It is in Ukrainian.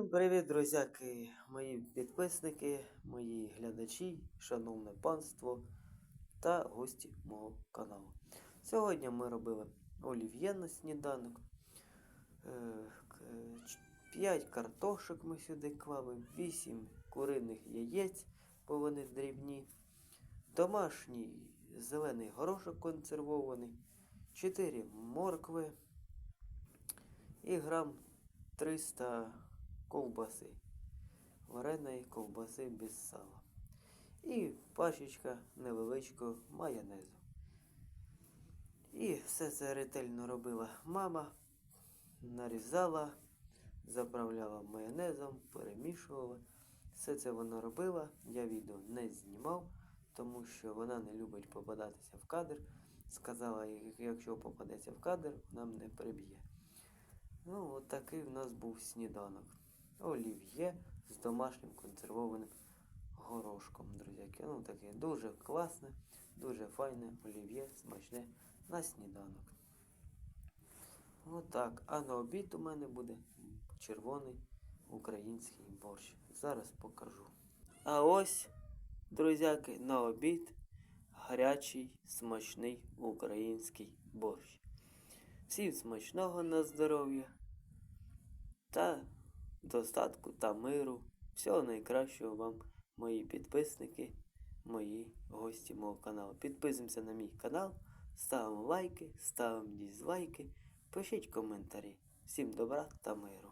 Всім Привіт, друзяки, мої підписники, мої глядачі, шановне панство та гості мого каналу. Сьогодні ми робили олів'є на сніданок. 5 картошок ми сюди клали, 8 куриних яєць, бо вони дрібні, домашній зелений горошок консервований, 4 моркви і грам 300 ковбаси. Вареної ковбаси без сала. І пачечка невеличкого майонезу. І все це ретельно робила мама. Нарізала, заправляла майонезом, перемішувала. Все це вона робила. Я відео не знімав, тому що вона не любить попадатися в кадр. Сказала, якщо попадеться в кадр, вона мене приб'є. Ну, от такий в нас був сніданок. Олів'є з домашнім консервованим горошком, друзяки. Ну, таке дуже класне, дуже файне олів'є, смачне на сніданок. Отак. А на обід у мене буде червоний український борщ. Зараз покажу. А ось, друзяки, на обід гарячий смачний український борщ. Всім смачного на здоров'я та достатку та миру. Всього найкращого вам, мої підписники, мої гості мого каналу. Підписуємося на мій канал, ставимо лайки, ставимо дізлайки, пишіть коментарі. Всім добра та миру.